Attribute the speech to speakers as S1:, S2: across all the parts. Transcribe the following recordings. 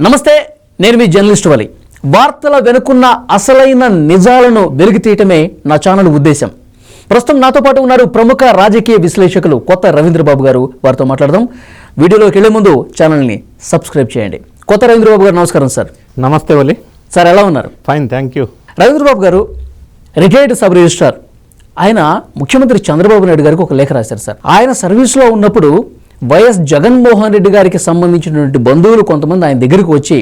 S1: నమస్తే నేను మీ జర్నలిస్ట్ వలి. వార్తల వెనుకున్న అసలైన నిజాలను వెలికి తీయటమే నా ఛానల్ ఉద్దేశం. ప్రస్తుతం నాతో పాటు ఉన్నారు ప్రముఖ రాజకీయ విశ్లేషకులు కొత్త రవీంద్రబాబు గారు. వారితో మాట్లాడదాం. వీడియోలోకి వెళ్ళే ముందు ఛానల్ని సబ్స్క్రైబ్ చేయండి. కొత్త రవీంద్రబాబు గారు నమస్కారం సార్.
S2: నమస్తే వలి.
S1: సార్ ఎలా ఉన్నారు?
S2: ఫైన్ థ్యాంక్ యూ
S1: రవీంద్రబాబు గారు రిటైర్డ్ సబ్ రిజిస్ట్రార్. ఆయన ముఖ్యమంత్రి చంద్రబాబు నాయుడు గారికి ఒక లేఖ రాశారు సార్. ఆయన సర్వీస్లో ఉన్నప్పుడు వైఎస్ జగన్మోహన్ రెడ్డి గారికి సంబంధించినటువంటి బంధువులు కొంతమంది ఆయన దగ్గరికి వచ్చి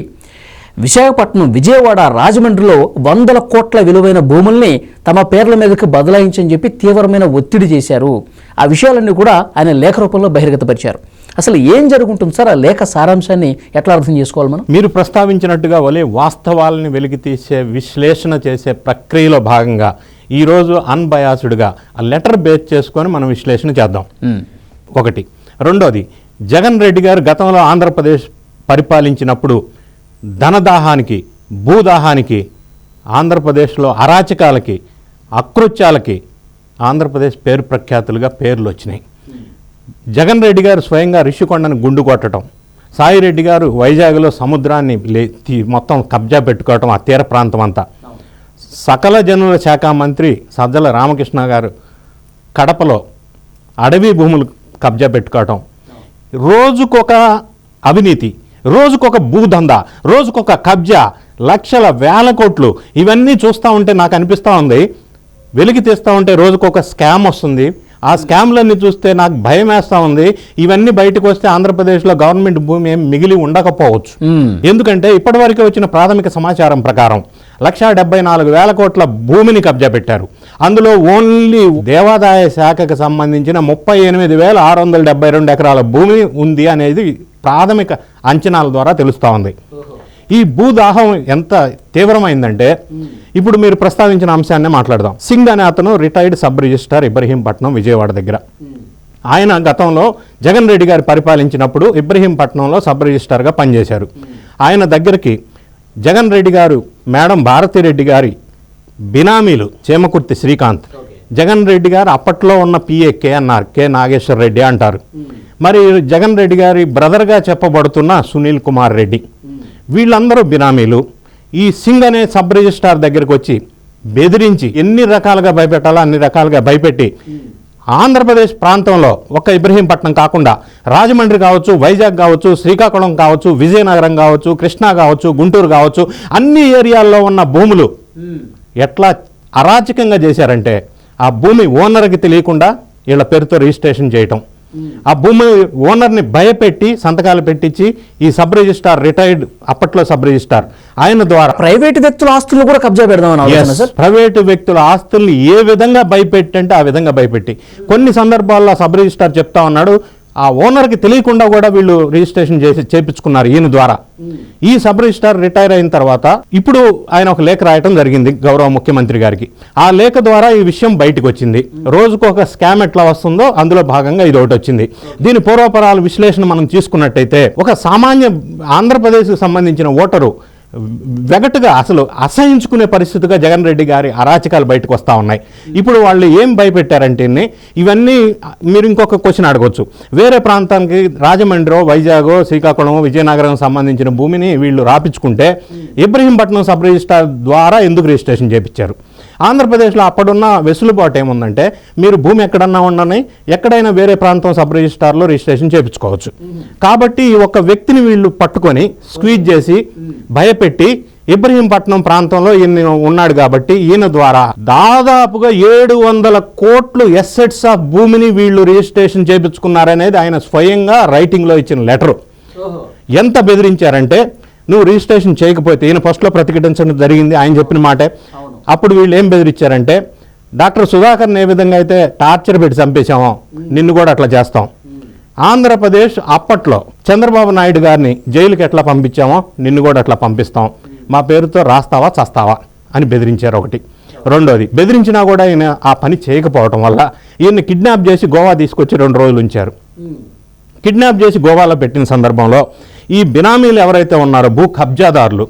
S1: విశాఖపట్నం విజయవాడ రాజమండ్రిలో వందల కోట్ల విలువైన భూముల్ని తమ పేర్ల మీదకి బదలాయించని చెప్పి తీవ్రమైన ఒత్తిడి చేశారు. ఆ విషయాలన్నీ కూడా ఆయన లేఖ రూపంలో బహిర్గతపరిచారు. అసలు ఏం జరుగుంటుంది సార్ ఆ లేఖ సారాంశాన్ని ఎట్లా అర్థం చేసుకోవాలి మనం?
S2: మీరు ప్రస్తావించినట్టుగా వలి వాస్తవాలని వెలికి తీసే విశ్లేషణ చేసే ప్రక్రియలో భాగంగా ఈరోజు అన్బయాస్డ్గా ఆ లెటర్ బేస్ చేసుకొని మనం విశ్లేషణ చేద్దాం. ఒకటి రెండోది జగన్ రెడ్డి గారు గతంలో ఆంధ్రప్రదేశ్ పరిపాలించినప్పుడు ధనదాహానికి భూదాహానికి ఆంధ్రప్రదేశ్లో అరాచకాలకి అకృత్యాలకి ఆంధ్రప్రదేశ్ పేరు ప్రఖ్యాతులుగా పేర్లు వచ్చినాయి. జగన్ రెడ్డి గారు స్వయంగా రిషికొండను గుండు కొట్టడం సాయిరెడ్డి గారు వైజాగ్లో సముద్రాన్ని లే మొత్తం కబ్జా పెట్టుకోవటం ఆ తీర ప్రాంతం అంతా. సకల జనుల శాఖ మంత్రి సజ్జల రామకృష్ణ గారు కడపలో అడవి భూములు కబ్జా పెట్టుకోవటం. రోజుకొక అవినీతి రోజుకొక భూదందా రోజుకొక కబ్జా లక్షల వేల కోట్లు ఇవన్నీ చూస్తూ ఉంటే నాకు అనిపిస్తూ ఉంది. వెలికి తీస్తూ ఉంటే రోజుకొక స్కామ్ వస్తుంది. ఆ స్కామ్లన్నీ చూస్తే నాకు భయం వేస్తూ ఉంది. ఇవన్నీ బయటకు వస్తే ఆంధ్రప్రదేశ్లో గవర్నమెంట్ భూమి ఏం మిగిలి ఉండకపోవచ్చు. ఎందుకంటే ఇప్పటివరకు వచ్చిన ప్రాథమిక సమాచారం ప్రకారం లక్షా డెబ్బై నాలుగు వేల కోట్ల భూమిని కబ్జా పెట్టారు. అందులో ఓన్లీ దేవాదాయ శాఖకు సంబంధించిన ముప్పై ఎనిమిది వేల ఆరు వందల డెబ్బై రెండు ఎకరాల భూమి ఉంది అనేది ప్రాథమిక అంచనాల ద్వారా తెలుస్తూ ఉంది. ఈ భూదాహం ఎంత తీవ్రమైందంటే ఇప్పుడు మీరు ప్రస్తావించిన అంశాన్ని మాట్లాడదాం. సింగ్ అనే అతను retired sub registrar Ibrahimpatnam Vijayawada దగ్గర. ఆయన గతంలో జగన్ రెడ్డి గారు పరిపాలించినప్పుడు ఇబ్రహీంపట్నంలో సబ్ రిజిస్టార్గా పనిచేశారు. ఆయన దగ్గరికి జగన్ రెడ్డి గారు మేడం భారతిరెడ్డి గారి బినామీలు చేమకుర్తి శ్రీకాంత్. జగన్ రెడ్డి గారు అప్పట్లో ఉన్న PA KNR K Nageswara Reddy అంటారు. మరి జగన్ రెడ్డి గారి బ్రదర్గా చెప్పబడుతున్న సునీల్ కుమార్ రెడ్డి. వీళ్ళందరూ బినామీలు. ఈ సింగ్ అనే సబ్ రిజిస్ట్రార్ దగ్గరికి వచ్చి బెదిరించి ఎన్ని రకాలుగా భయపెట్టాలో అన్ని రకాలుగా భయపెట్టి ఆంధ్రప్రదేశ్ ప్రాంతంలో ఒక్క ఇబ్రహీంపట్నం కాకుండా రాజమండ్రి కావచ్చు వైజాగ్ కావచ్చు శ్రీకాకుళం కావచ్చు విజయనగరం కావచ్చు కృష్ణా కావచ్చు గుంటూరు కావచ్చు అన్ని ఏరియాల్లో ఉన్న భూములు ఎట్లా అరాచకంగా చేశారంటే ఆ భూమి ఓనర్కి తెలియకుండా వీళ్ళ పేరుతో రిజిస్ట్రేషన్ చేయటం. ఆ భూమి ఓనర్ని భయపెట్టి సంతకాలు పెట్టించి ఈ సబ్ రిజిస్ట్రార్ రిటైర్డ్ అప్పట్లో సబ్ రిజిస్ట్రార్. ఆయన ద్వారా
S1: ప్రైవేట్ వ్యక్తుల ఆస్తులను కూడా కబ్జా పెడదామని సార్?
S2: ప్రైవేటు వ్యక్తుల ఆస్తుల్ని ఏ విధంగా భయపెట్టి అంటే ఆ విధంగా భయపెట్టి. కొన్ని సందర్భాల్లో సబ్ రిజిస్ట్రార్ చెప్తా ఉన్నాడు ఆ ఓనర్కి తెలియకుండా కూడా వీళ్ళు రిజిస్ట్రేషన్ చేసి చేపించుకున్నారు ఈయన ద్వారా. ఈ సబ్ రిజిస్ట్రార్ రిటైర్ అయిన తర్వాత ఇప్పుడు ఆయన ఒక లేఖ రాయటం జరిగింది గౌరవ ముఖ్యమంత్రి గారికి. ఆ లేఖ ద్వారా ఈ విషయం బయటకు వచ్చింది. రోజుకు ఒక స్కామ్ ఎట్లా వస్తుందో అందులో భాగంగా ఇది ఒకటి వచ్చింది. దీని పూర్వపరాల విశ్లేషణ మనం తీసుకున్నట్టయితే ఒక సామాన్య ఆంధ్రప్రదేశ్కి సంబంధించిన ఓటరు వెగటుగా అసలు అసహించుకునే పరిస్థితిగా జగన్ రెడ్డి గారి అరాచకాలు బయటకు వస్తూ ఉన్నాయి. ఇప్పుడు వాళ్ళు ఏం భయపెట్టారంటే ఇవన్నీ మీరు ఇంకొక క్వశ్చన్ అడగవచ్చు వేరే ప్రాంతానికి రాజమండ్రి వైజాగ్ శ్రీకాకుళం విజయనగరం సంబంధించిన భూమిని వీళ్ళు రాపించుకుంటే ఇబ్రహీంపట్నం సబ్ రిజిస్ట్రార్ ద్వారా ఎందుకు రిజిస్ట్రేషన్ చేపించారు? ఆంధ్రప్రదేశ్లో అప్పుడున్న వెసులుబాటు ఏముందంటే మీరు భూమి ఎక్కడన్నా ఉండని ఎక్కడైనా వేరే ప్రాంతం సబ్ రిజిస్ట్రార్లో రిజిస్ట్రేషన్ చేయించుకోవచ్చు. కాబట్టి ఈ ఒక్క వ్యక్తిని వీళ్ళు పట్టుకొని స్క్వీజ్ చేసి భయపెట్టి ఇబ్రహీంపట్నం ప్రాంతంలో ఈయన ఉన్నాడు కాబట్టి ఈయన ద్వారా దాదాపుగా ఏడు వందల కోట్లు ఎస్సెట్స్ ఆఫ్ భూమిని వీళ్ళు రిజిస్ట్రేషన్ చేయించుకున్నారనేది ఆయన స్వయంగా రైటింగ్లో ఇచ్చిన లెటరు. ఎంత బెదిరించారంటే నువ్వు రిజిస్ట్రేషన్ చేయకపోతే ఈయన ఫస్ట్లో ప్రతిఘటించడం జరిగింది ఆయన చెప్పిన మాటే. అప్పుడు వీళ్ళు ఏం బెదిరించారంటే డాక్టర్ సుధాకర్ని ఏ విధంగా అయితే టార్చర్ పెట్టి చంపేశామో నిన్ను కూడా అట్లా చేస్తాం. ఆంధ్రప్రదేశ్ అప్పట్లో చంద్రబాబు నాయుడు గారిని జైలుకి ఎట్లా పంపించామో నిన్ను కూడా అట్లా పంపిస్తాం. మా పేరుతో రాస్తావా చస్తావా అని బెదిరించారు ఒకటి. రెండోది బెదిరించినా కూడా ఈయన ఆ పని చేయకపోవటం వల్ల ఈయన్ని కిడ్నాప్ చేసి గోవా తీసుకొచ్చి రెండు రోజులు ఉంచారు. కిడ్నాప్ చేసి గోవాలో పెట్టిన సందర్భంలో ఈ బినామీలు ఎవరైతే ఉన్నారో భూ కబ్జాదారులు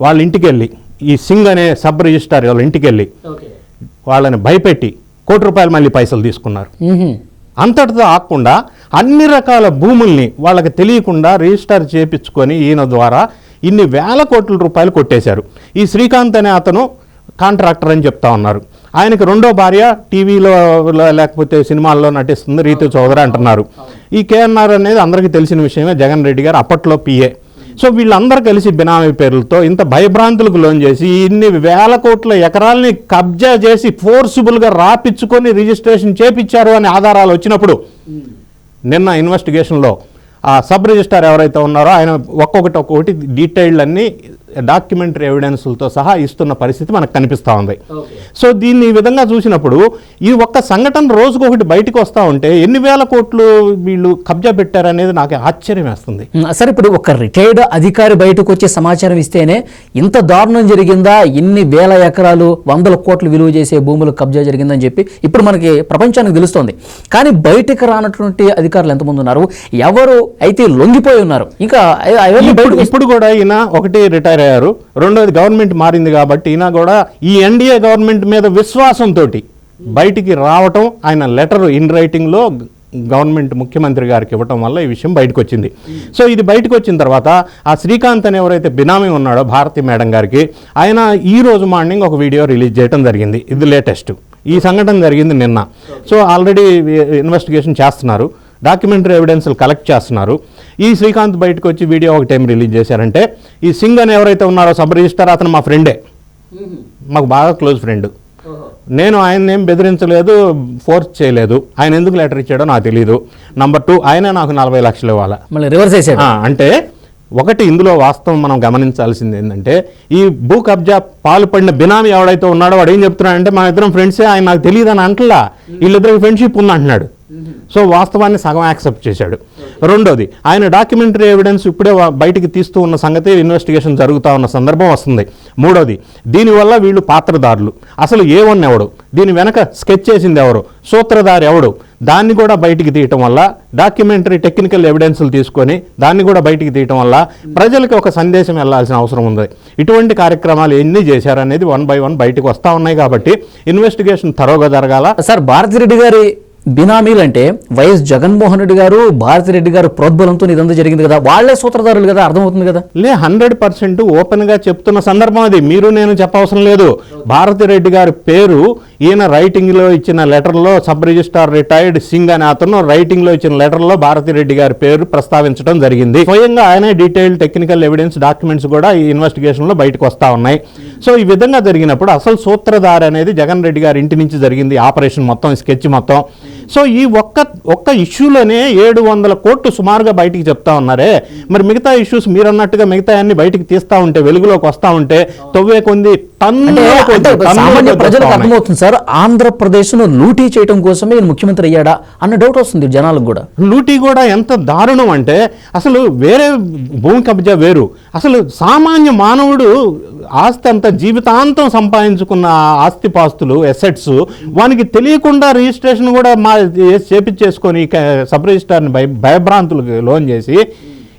S2: వాళ్ళ ఇంటికి వెళ్ళి ఈ సింగ్ అనే సబ్ రిజిస్టార్ వాళ్ళ ఇంటికి వెళ్ళి వాళ్ళని భయపెట్టి కోటి రూపాయలు మళ్ళీ పైసలు తీసుకున్నారు. అంతటితో ఆకుండా అన్ని రకాల భూముల్ని వాళ్ళకి తెలియకుండా రిజిస్టర్ చేపించుకొని ఈయన ద్వారా ఇన్ని వేల కోట్ల రూపాయలు కొట్టేశారు. ఈ శ్రీకాంత్ అనే అతను కాంట్రాక్టర్ అని చెప్తా ఉన్నారు. ఆయనకి రెండో భార్య టీవీలో లేకపోతే సినిమాల్లో నటిస్తుంది రీతు చౌదరి అంటున్నారు. ఈ కేఎన్ఆర్ అనేది అందరికీ తెలిసిన విషయమే. జగన్ రెడ్డి గారు అప్పట్లో పిఏ సో వీళ్ళందరూ కలిసి బినామీ పేర్లతో ఇంత భయభ్రాంతులకు లోన్ చేసి ఇన్ని వేల కోట్ల ఎకరాల్ని కబ్జా చేసి ఫోర్సిబుల్గా రాపిచ్చుకొని రిజిస్ట్రేషన్ చేపించారు అనే ఆధారాలు వచ్చినప్పుడు నిన్న ఇన్వెస్టిగేషన్లో ఆ సబ్ రిజిస్టార్ ఎవరైతే ఉన్నారో ఆయన ఒక్కొక్కటి ఒక్కొక్కటి డీటెయిల్డ్ అన్నీ డాక్యుమెంటరీ ఎవిడెన్స్లతో సహా ఇస్తున్న పరిస్థితి మనకు కనిపిస్తూ ఉంది. సో దీన్ని ఈ విధంగా చూసినప్పుడు ఈ ఒక్క సంఘటన రోజుకొకటి బయటకు వస్తూ ఉంటే ఎన్ని వేల కోట్లు వీళ్ళు కబ్జా పెట్టారనేది నాకు ఆశ్చర్యం వేస్తుంది.
S1: సరే ఇప్పుడు ఒక రిటైర్డ్ అధికారి బయటకు వచ్చి సమాచారం ఇస్తేనే ఇంత దారుణం జరిగిందా? ఇన్ని వేల ఎకరాలు వందల కోట్లు విలువ చేసే భూములు కబ్జా జరిగిందని చెప్పి ఇప్పుడు మనకి ప్రపంచానికి తెలుస్తోంది. కానీ బయటకు రానటువంటి అధికారులు ఎంతమంది ఉన్నారు? ఎవరు అయితే లొంగిపోయి ఉన్నారు? ఇంకా
S2: ఇప్పుడు కూడా ఈయన ఒకటి రిటైర్ అయ్యారు రెండోది గవర్నమెంట్ మారింది కాబట్టి ఈయన కూడా ఈ ఎన్డీఏ గవర్నమెంట్ మీద విశ్వాసంతో బయటికి రావటం ఆయన లెటర్ ఇన్ రైటింగ్లో గవర్నమెంట్ ముఖ్యమంత్రి గారికి ఇవ్వటం వల్ల ఈ విషయం బయటకు వచ్చింది సో ఇది బయటకు వచ్చిన తర్వాత ఆ శ్రీకాంత్ అని ఎవరైతే బినామీ ఉన్నాడో భారతి మేడం గారికి ఆయన ఈ రోజు మార్నింగ్ ఒక వీడియో రిలీజ్ చేయడం జరిగింది. ఇది లేటెస్ట్. ఈ సంఘటన జరిగింది నిన్న. సో ఆల్రెడీ ఇన్వెస్టిగేషన్ చేస్తున్నారు. డాక్యుమెంటరీ ఎవిడెన్స్లు కలెక్ట్ చేస్తున్నారు. ఈ శ్రీకాంత్ బయటకు వచ్చి వీడియో ఒక టైం రిలీజ్ చేశారంటే ఈ సింగ్ అని ఎవరైతే ఉన్నారో సబ్ రిజిస్టర్ అతను మా ఫ్రెండే. మాకు బాగా క్లోజ్ ఫ్రెండ్. నేను ఆయన ఏం బెదిరించలేదు ఫోర్స్ చేయలేదు. ఆయన ఎందుకు లెటర్ ఇచ్చాడో నాకు తెలియదు నంబర్ టూ ఆయన నాకు నలభై లక్షలు ఇవ్వాలా?
S1: మళ్ళీ రివర్స్ చేసాడు
S2: ఆ, అంటే ఒకటి ఇందులో వాస్తవం మనం గమనించాల్సింది ఏంటంటే ఈ భూ కబ్జా పాల్పడిన బినామీ ఎవడైతే ఉన్నాడో వాడు ఏం చెప్తున్నాడంటే మన ఇద్దరం ఫ్రెండ్సే ఆయన నాకు తెలియదు అని అంటలా వీళ్ళిద్దరికి ఫ్రెండ్షిప్ ఉంది అంటున్నాడు సో వాస్తవాన్ని సగం యాక్సెప్ట్ చేశాడు. రెండోది ఆయన డాక్యుమెంటరీ ఎవిడెన్స్ ఇప్పుడే బయటికి తీస్తూ ఉన్న సంగతి ఇన్వెస్టిగేషన్ జరుగుతూ ఉన్న సందర్భం వస్తుంది. మూడోది దీనివల్ల వీళ్ళు పాత్రదారులు. అసలు ఏ వన్ ఎవడు? దీని వెనక స్కెచ్ చేసింది ఎవరు? సూత్రధారి ఎవడు? దాన్ని కూడా బయటికి తీయటం వల్ల డాక్యుమెంటరీ టెక్నికల్ ఎవిడెన్స్లు తీసుకొని దాన్ని కూడా బయటికి తీయటం వల్ల ప్రజలకి ఒక సందేశం వెళ్ళాల్సిన అవసరం ఉంది. ఇటువంటి కార్యక్రమాలు ఎన్ని చేశారనేది వన్ బై వన్ బయటకు వస్తూ ఉన్నాయి కాబట్టి ఇన్వెస్టిగేషన్ తరోగా జరగాల.
S1: సార్ భారతిరెడ్డి గారి బినామీలు అంటే వైఎస్ జగన్మోహన్ రెడ్డి గారు భారతిరెడ్డి గారు ప్రోద్బలంతో ఇదంతా జరిగింది కదా. వాళ్ళే సూత్రధారులు కదా అర్థమవుతుంది కదా?
S2: లే హండ్రెడ్ పర్సెంట్ ఓపెన్గా చెప్తున్న సందర్భం అది. మీరు నేను చెప్పవసరం లేదు. భారతిరెడ్డి గారి పేరు ఈయన రైటింగ్లో ఇచ్చిన లెటర్లో సబ్ రిజిస్ట్రార్ రిటైర్డ్ సింగ్ అనే అతను రైటింగ్లో ఇచ్చిన లెటర్లో భారతిరెడ్డి గారి పేరు ప్రస్తావించడం జరిగింది. స్వయంగా ఆయనే డీటెయిల్ టెక్నికల్ ఎవిడెన్స్ డాక్యుమెంట్స్ కూడా ఈ ఇన్వెస్టిగేషన్లో బయటకు వస్తూ ఉన్నాయి. సో ఈ విధంగా జరిగినప్పుడు అసలు సూత్రధారి అనేది జగన్ రెడ్డి గారి ఇంటి నుంచి జరిగింది. ఆపరేషన్ మొత్తం స్కెచ్ మొత్తం. సో ఈ ఒక్క ఒక్క ఇష్యూలోనే ఏడు వందల కోట్లు సుమారుగా బయటికి చెప్తా ఉన్నారే. మరి మిగతా ఇష్యూస్ మీరు అన్నట్టుగా మిగతా అన్ని బయటికి తీస్తా ఉంటే వెలుగులోకి వస్తా ఉంటే తొవ్వే కొంది
S1: సామాన్య ప్రజలకు. అర్థమవుతుంది సార్. ఆంధ్రప్రదేశ్ను లూటీ చేయడం కోసమే ముఖ్యమంత్రి అయ్యాడా అన్న డౌట్ వస్తుంది జనాలకు కూడా.
S2: లూటీ కూడా ఎంత దారుణం అంటే అసలు వేరే భూమి కబ్జా వేరు. అసలు సామాన్య మానవుడు ఆస్తి అంతా జీవితాంతం సంపాదించుకున్న ఆస్తి పాస్తులు ఎసెట్స్ వానికి తెలియకుండా రిజిస్ట్రేషన్ కూడా మా చేపించేసుకొని సబ్ రిజిస్టార్ని భయ భయభ్రాంతులకు లోన్ చేసి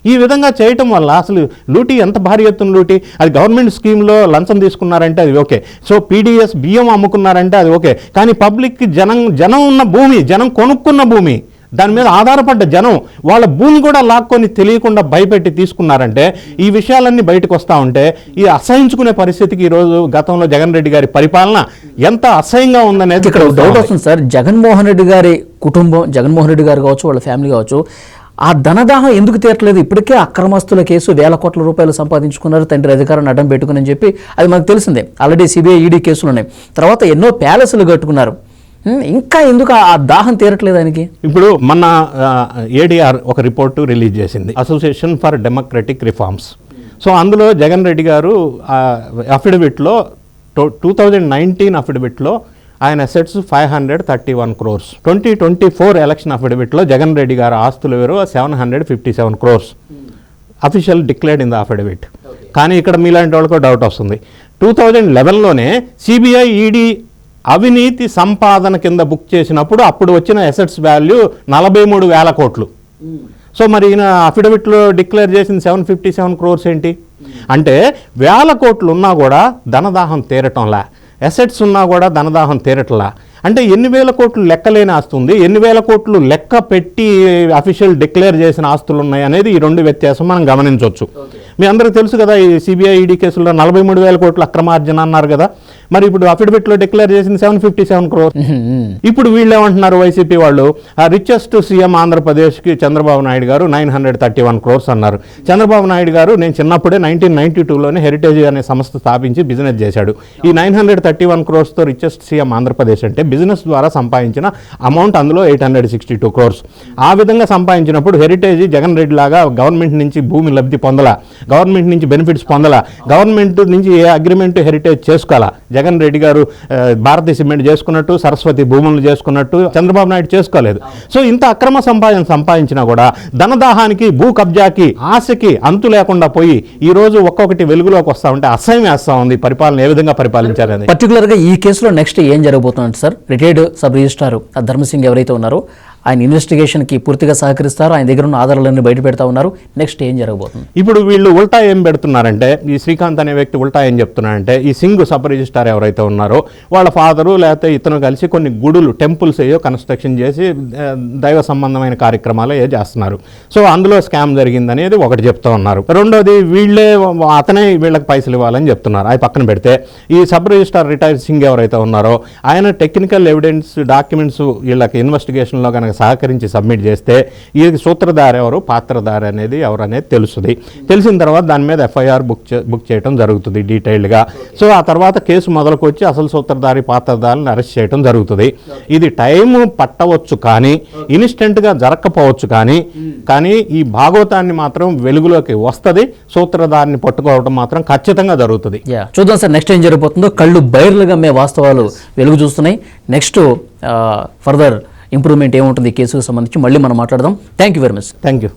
S2: ఈ విధంగా చేయటం వల్ల అసలు లూటీ ఎంత భారీ ఎత్తున లూటీ? అది గవర్నమెంట్ స్కీమ్లో లంచం తీసుకున్నారంటే అది ఓకే. సో పీడిఎస్ బియ్యం అమ్ముకున్నారంటే అది ఓకే. కానీ పబ్లిక్కి జనం జనం ఉన్న భూమి జనం కొనుక్కున్న భూమి దాని మీద ఆధారపడ్డ జనం వాళ్ళ భూమి కూడా లాక్కొని తెలియకుండా భయపెట్టి తీసుకున్నారంటే ఈ విషయాలన్నీ బయటకు వస్తూ ఉంటే ఈ అసహించుకునే పరిస్థితికి ఈరోజు గతంలో జగన్ రెడ్డి గారి పరిపాలన ఎంత అసహ్యంగా ఉందనేది
S1: ఇక్కడ డౌట్. వస్తుంది సార్. జగన్మోహన్ రెడ్డి గారి కుటుంబం జగన్మోహన్ రెడ్డి గారు కావచ్చు వాళ్ళ ఫ్యామిలీ కావచ్చు ఆ ధనదాహం ఎందుకు తీరట్లేదు? ఇప్పటికే అక్రమస్తుల కేసు వేల కోట్ల రూపాయలు సంపాదించుకున్నారు తండ్రి అధికారాన్ని అడ్డం పెట్టుకుని అని చెప్పి అది మనకు తెలిసిందే. ఆల్రెడీ సిబిఐ ఈడీ కేసులు ఉన్నాయి. తర్వాత ఎన్నో ప్యాలెస్లు కట్టుకున్నారు. ఇంకా ఎందుకు ఆ- దాహం తీరట్లేదు ఆయనకి?
S2: ఇప్పుడు మొన్న ఏడిఆర్ ఒక రిపోర్టు రిలీజ్ చేసింది. Association for democratic reforms so అందులో జగన్ రెడ్డి గారు అఫిడవిట్లో టూ థౌజండ్ నైన్టీన్ అఫిడవిట్లో ఆయన assets five hundred thirty one crores twenty twenty four election అఫిడవిట్లో Jagan Reddy garu ఆస్తులు వేరు seven hundred fifty seven crores official declared in the affidavit కానీ ఇక్కడ మీలాంటి వాళ్ళకు డౌట్ వస్తుంది. టూ థౌజండ్ లెవెన్లోనే సిబిఐ ఈడీ అవినీతి సంపాదన కింద బుక్ చేసినప్పుడు అప్పుడు వచ్చిన అసెట్స్ వాల్యూ నలభై మూడు వేల కోట్లు. సో మరి ఈయన అఫిడవిట్లో డిక్లేర్ చేసిన సెవెన్ ఫిఫ్టీ సెవెన్ క్రోర్స్ ఏంటి? అంటే వేల కోట్లు ఉన్నా కూడా ధనదాహం తీరటంలా. అసెట్స్ ఉన్నా కూడా ధనదాహం తీరట్లా. అంటే ఎన్ని వేల కోట్లు లెక్కలేని ఆస్తి ఉంది. ఎన్ని వేల కోట్లు లెక్క పెట్టి అఫీషియల్ డిక్లేర్ చేసిన ఆస్తులు ఉన్నాయి అనేది ఈ రెండు వ్యత్యాసం మనం గమనించవచ్చు. మీ అందరికీ తెలుసు కదా ఈ సిబిఐ ఈడీ కేసులో నలభై మూడు వేల కోట్ల అక్రమార్జన అన్నారు కదా. మరి ఇప్పుడు అఫిడవిట్లో డిక్లేర్ చేసింది సెవెన్ ఫిఫ్టీ సెవెన్ క్రోర్ ఇప్పుడు వీళ్ళు ఏమంటున్నారు వైసీపీ వాళ్ళు? రిచెస్ట్ సీఎం ఆంధ్రప్రదేశ్కి Chandrababu Naidu garu nine hundred thirty one crores అన్నారు. చంద్రబాబు నాయుడు గారు నేను చిన్నప్పుడే నైన్టీన్ నైన్టీ టూలోనే హెరిటేజ్ అనే సంస్థ స్థాపించి బిజినెస్ చేశాడు. ఈ నైన్ హండ్రెడ్ థర్టీ వన్ క్రోర్స్తో రిచెస్ట్ సీఎం ఆంధ్రప్రదేశ్ అంటే బిజినెస్ ద్వారా సంపాదించిన అమౌంట్ అందులో eight hundred sixty two crores ఆ విధంగా సంపాదించినప్పుడు హెరిటేజ్ జగన్ రెడ్డి లాగా గవర్నమెంట్ నుంచి భూమి లబ్ధి పొందలా గవర్నమెంట్ నుంచి బెనిఫిట్స్ పొందలా గవర్నమెంట్ నుంచి ఏ అగ్రిమెంట్ హెరిటేజ్ చేసుకోవాలా? జగన్ రెడ్డి గారు భారతీయ సిమెంట్ చేసుకున్నట్టు సరస్వతి భూములు చేసుకున్నట్టు చంద్రబాబు నాయుడు చేసుకోలేదు. సో ఇంత అక్రమ సంపాదన సంపాదించినా కూడా ధనదాహానికి భూ కబ్జాకి ఆశకి అంతు లేకుండా పోయి ఈ రోజు ఒక్కొక్కటి వెలుగులోకి వస్తా ఉంటే అసహ్యం వేస్తా ఉంది. పరిపాలన ఏ విధంగా పరిపాలించారని
S1: పర్టికులర్గా ఈ కేసులో నెక్స్ట్ ఏం జరగబోతుందంటే sir retired sub registrar Dharmasingh ఎవరైతే ఉన్నారో ఆయన ఇన్వెస్టిగేషన్కి పూర్తిగా సహకరిస్తారు. ఆయన దగ్గర ఉన్న ఆధారాలన్నీ బయట పెడతా ఉన్నారు. నెక్స్ట్ ఏం జరగబోతుంది?
S2: ఇప్పుడు వీళ్ళు ఉల్టా ఏం పెడుతున్నారంటే ఈ శ్రీకాంత్ అనే వ్యక్తి ఉల్టా ఏం చెప్తున్నారంటే ఈ సింగ్ సబ్ రిజిస్టార్ ఎవరైతే ఉన్నారో వాళ్ళ ఫాదరు లేకపోతే ఇతను కలిసి కొన్ని గుడులు టెంపుల్స్ ఏయో కన్స్ట్రక్షన్ చేసి దైవ సంబంధమైన కార్యక్రమాలు ఏ చేస్తున్నారు. సో అందులో స్కామ్ జరిగిందనేది ఒకటి చెప్తా ఉన్నారు. రెండోది వీళ్ళే అతనే వీళ్ళకి పైసలు ఇవ్వాలని చెప్తున్నారు. అది పక్కన పెడితే ఈ సబ్ రిజిస్టార్ రిటైర్డ్ సింగ్ ఎవరైతే ఉన్నారో ఆయన టెక్నికల్ ఎవిడెన్స్ డాక్యుమెంట్స్ వీళ్ళకి ఇన్వెస్టిగేషన్లో కనుక సహకరించి సబ్మిట్ చేస్తే ఈ సూత్రధారి ఎవరు? పాత్రధారి అనేది ఎవరు అనేది తెలుస్తుంది తెలిసిన తర్వాత దాని మీద ఎఫ్ఐఆర్ బుక్ బుక్ చేయడం జరుగుతుంది డీటెయిల్డ్గా. సో ఆ తర్వాత కేసు మొదలుకు వచ్చి అసలు సూత్రధారి పాత్రధారిని అరెస్ట్ చేయడం జరుగుతుంది. ఇది టైం పట్టవచ్చు కానీ ఇన్స్టెంట్గా జరగకపోవచ్చు కానీ కానీ ఈ భాగవతాన్ని మాత్రం వెలుగులోకి వస్తుంది. సూత్రధారిని పట్టుకోవడం మాత్రం ఖచ్చితంగా జరుగుతుంది.
S1: చూద్దాం సార్ నెక్స్ట్ ఏం జరగబోతుందో. కళ్ళు బయర్లుగా మే వాస్తవాలు వెలుగు చూస్తున్నాయి. నెక్స్ట్ ఫర్దర్ ఇంప్రూవ్మెంట్ ఏముంటుంది ఈ కేసుకు సంబంధించి మళ్ళీ మనం మాట్లాడదాం. Thank you very much
S2: thank you